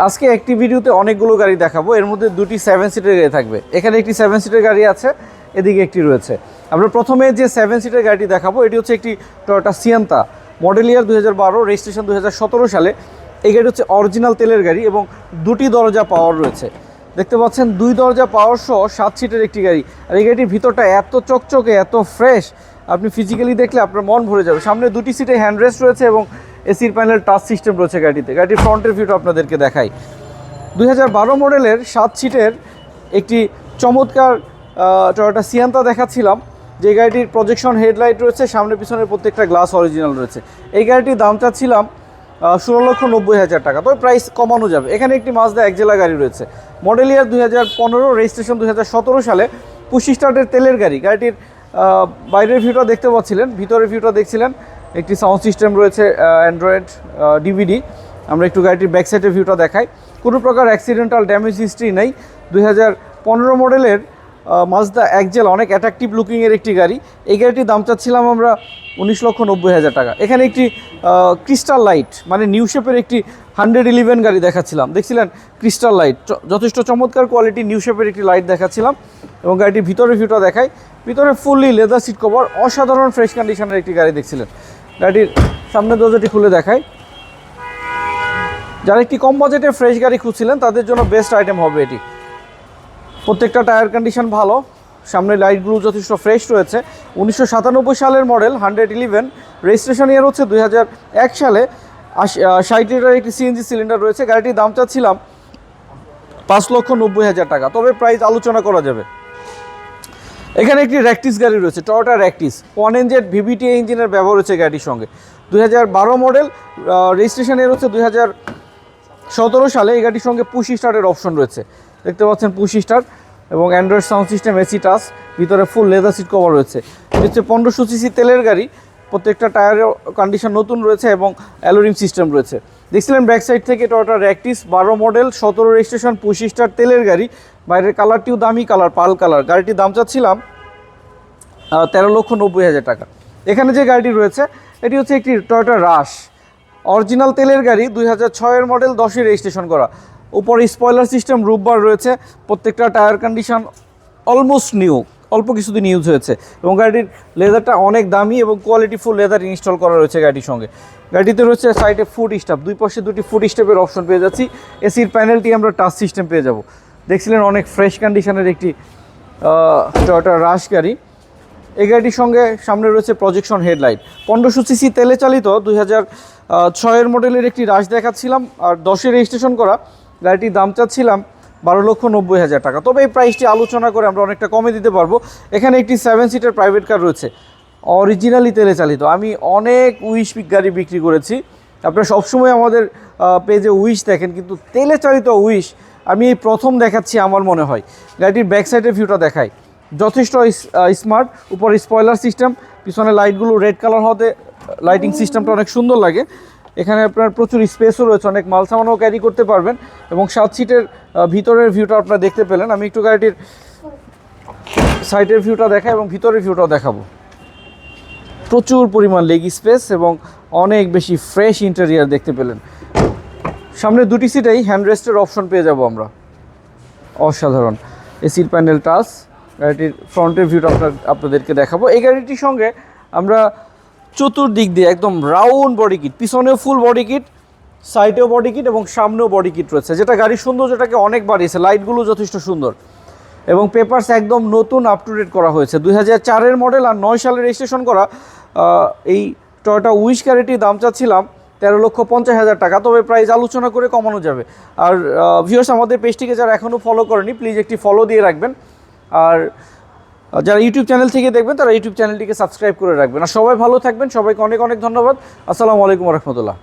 আজকে একটি ভিডিওতে অনেকগুলো গাড়ি দেখাবো। এর মধ্যে দুটি সেভেন সিটের গাড়ি থাকবে। এখানে একটি সেভেন সিটের গাড়ি আছে, এদিকে একটি রয়েছে। আমরা প্রথমে যে সেভেন সিটের গাড়িটি দেখাবো, এটি হচ্ছে একটি টয়োটা সিয়ান্তা মডেল ইয়ার দু হাজার বারো রেজিস্ট্রেশন দু হাজার সতেরো সালে। এই গাড়ি হচ্ছে অরিজিনাল তেলের গাড়ি এবং দুটি দরজা পাওয়ার রয়েছে। দেখতে পাচ্ছেন, দুই দরজা পাওয়ার সহ সাত সিটের একটি গাড়ি। আর এই গাড়িটির ভিতরটা এত চকচকে, এত ফ্রেশ আপনি ফিজিক্যালি দেখলে আপনার মন ভরে যাবে। সামনে দুটি সিটে হ্যান্ডরেস্ট রয়েছে এবং এসির প্যানেল টাচ সিস্টেম রয়েছে গাড়িতে। গাড়ির ফ্রন্টের ভিউটা আপনাদেরকে দেখাই। দুই হাজার বারো মডেলের সাত সিটের একটি চমৎকার টয়োটা সিয়ান্তা দেখাচ্ছিলাম, যে গাড়িটির প্রজেকশন হেডলাইট রয়েছে, সামনে পিছনের প্রত্যেকটা গ্লাস অরিজিনাল রয়েছে। এই গাড়িটির দাম চাচ্ছিলাম ষোলো লক্ষ নব্বই হাজার টাকা। তবে প্রাইস কমানো যাবে। এখানে একটি মাজদা এক জেলা গাড়ি রয়েছে। মডেল ইয়ার দুই হাজার পনেরো রেজিস্ট্রেশন দুই হাজার সতেরো সালে পুশি স্টার্টের তেলের গাড়ি। গাড়িটির বাইরের ভিউটা দেখতে পাচ্ছিলেন, ভিতরের ভিউটা দেখছিলেন। একটি সাউন্ড সিস্টেম রয়েছে অ্যান্ড্রয়েড ডিভিডি আমরা একটু গাড়িটির ব্যাক ভিউটা দেখাই। কোনো প্রকার অ্যাক্সিডেন্টাল ড্যামেজ হিস্ট্রি নেই। দুই হাজার পনেরো মডেলের মাজদা একজেল, অনেক অ্যাট্রাকটিভ লুকিংয়ের একটি গাড়ি। এই গাড়িটির দাম চাচ্ছিলাম আমরা উনিশ লক্ষ নব্বই হাজার টাকা। এখানে একটি ক্রিস্টাল লাইট মানে নিউ শেপের একটি হান্ড্রেড ইলেভেন গাড়ি দেখাচ্ছিলাম। দেখছিলেন? ক্রিস্টাল লাইট যথেষ্ট চমৎকার কোয়ালিটি নিউ শেপের একটি লাইট দেখাচ্ছিলাম। এবং গাড়িটির ভিতরের ভিউটা দেখাই। ভিতরে ফুললি লেদার সিট কভার অসাধারণ ফ্রেশ কন্ডিশনের একটি গাড়ি দেখছিলেন। গাড়িটির সামনের দরজাটি খুলে দেখাই। যারা একটি কম বাজেটে ফ্রেশ গাড়ি খুঁজছিলেন, তাদের জন্য বেস্ট আইটেম হবে এটি। প্রত্যেকটা টায়ার কন্ডিশন ভালো, সামনে লাইটগুলো যথেষ্ট ফ্রেশ রয়েছে। উনিশশো সাতানব্বই সালের model hundred eleven registration year হচ্ছে দুই হাজার এক সালে। ষাট লিটার একটি সিএনজি সিলিন্ডার রয়েছে। গাড়িটির দাম চাচ্ছিলাম পাঁচ লক্ষ নব্বই হাজার টাকা। তবে প্রাইস আলোচনা করা যাবে। এখানে একটি র্যাকটিস গাড়ি রয়েছে Toyota Ractis one NZ VVT ইঞ্জিনের ব্যবহার হচ্ছে গাড়ির সঙ্গে। দুই হাজার বারো মডেল রেজিস্ট্রেশন এর হচ্ছে হাজার সতেরো সালে, এই গাড়ির সঙ্গে পুশি স্টার্টের অপশন রয়েছে। দেখতে পাচ্ছেন পুশি স্টার এবং অ্যান্ড্রয়েড সাউন্ড সিস্টেম এসি টাস ভিতরে ফুল লেদার সিট কভার রয়েছে। হচ্ছে পনেরোশো সিসি তেলের গাড়ি প্রত্যেকটা টায়ারের কন্ডিশন নতুন রয়েছে এবং অ্যালোরিং সিস্টেম রয়েছে। দেখছিলেন ব্যাক সাইড থেকে টয়োটা র্যাকটিস বারো মডেল সতেরো রেজিস্ট্রেশন পুশি স্টার তেলের গাড়ি। বাইরের কালারটিও দামি কালার পাল কালার গাড়িটির দাম চাচ্ছিলাম তেরো লক্ষ নব্বই হাজার টাকা। এখানে যে গাড়িটি রয়েছে, এটি হচ্ছে একটি টয়োটা রাশ অরিজিনাল তেলের গাড়ি, দুই হাজার ছয়ের মডেল দশে রেজিস্ট্রেশন করা। উপরে স্পয়লার সিস্টেম রুববার রয়েছে। প্রত্যেকটা টায়ার কন্ডিশন অলমোস্ট নিউ অল্প কিছুদিন ইউজ হয়েছে। এবং গাড়িটির লেদারটা অনেক দামি এবং কোয়ালিটি ফুল লেদার ইনস্টল করা রয়েছে গাড়িটির সঙ্গে। গাড়িতে রয়েছে সাইডে ফুড স্টাফ দুই পাশে দুটি ফুড স্টাফের অপশন পেয়ে যাচ্ছি। এসির প্যানেলটি আমরা টাচ সিস্টেম পেয়ে যাব। দেখছিলেন অনেক ফ্রেশ কন্ডিশনের একটি টয়োটা রাশ গাড়ি। এই গাড়িটির সঙ্গে সামনে রয়েছে প্রজেকশন হেডলাইট পনেরোশো সিসি তেলে চালিত দুই হাজার ছয়ের মডেলের একটি রাশ দেখাচ্ছিলাম। আর দশে রেজিস্ট্রেশন করা গাড়িটির দাম চাচ্ছিলাম বারো লক্ষ নব্বই হাজার টাকা। তবে এই প্রাইসটি আলোচনা করে আমরা অনেকটা কমে দিতে পারব। এখানে একটি সেভেন সিটের প্রাইভেট কার রয়েছে অরিজিনালি তেলে চালিত। আমি অনেক উইশ গাড়ি বিক্রি করেছি। আপনারা সবসময় আমাদের পেজে উইশ দেখেন, কিন্তু তেলে চালিত উইশ আমি এই প্রথম দেখাচ্ছি আমার মনে হয়। গাড়িটির ব্যাক সাইডের ভিউটা দেখায় যথেষ্ট স্মার্ট উপর স্পয়লার সিস্টেম পিছনে লাইটগুলো রেড কালার হতে লাইটিং সিস্টেমটা অনেক সুন্দর লাগে। এখানে আপনার প্রচুর স্পেসও রয়েছে, অনেক মাল সামানও ক্যারি করতে পারবেন এবং সাত সিটের ভিতরের ভিউটা আপনারা দেখতে পেলেন। আমি একটু গাড়িটির সাইডের ভিউটা দেখাই এবং ভিতরের ভিউটাও দেখাবো। প্রচুর পরিমাণ লেগ স্পেস এবং অনেক বেশি ফ্রেশ ইন্টেরিয়ার দেখতে পেলেন। সামনে দুটি সিটেই হ্যান্ড রেস্টের অপশন পেয়ে যাব আমরা। অসাধারণ। এসির প্যানেল টাচ গাড়িটির ফ্রন্টের ভিউটা আপনার আপনাদেরকে দেখাবো। এই গাড়িটির সঙ্গে আমরা চতুর্দিক দিয়ে একদম রাউন্ড বডি কিট পিছনেও ফুল বডি কিট সাইডেও বডি কিট এবং সামনেও বডি কিট রয়েছে। যেটা গাড়ির সৌন্দর্যটাকে অনেক বাড়িয়েছে। লাইটগুলো যথেষ্ট সুন্দর। এবং পেপার্স একদম নতুন আপ টু ডেট করা হয়েছে। দুই হাজার চারের মডেল আর নয় সালে রেজিস্ট্রেশন করা এই টয়োটা উইশ গাড়িটির দাম চাচ্ছিলাম তেরো লক্ষ পঞ্চাশ হাজার টাকা। তবে প্রাইস আলোচনা করে কমানো যাবে। আর ভিউয়ার্স আমাদের পেজটিকে যারা এখনও ফলো করেনি প্লিজ একটি ফলো দিয়ে রাখবেন। আর যারা ইউটিউব চ্যানেল থেকে দেখবেন, তারা ইউটিউব চ্যানেলটিকে সাবস্ক্রাইব করে রাখবেন। আর সবাই ভালো থাকবেন। সবাইকে অনেক অনেক ধন্যবাদ। আসসালামু আলাইকুম রহমতুল্লাহ।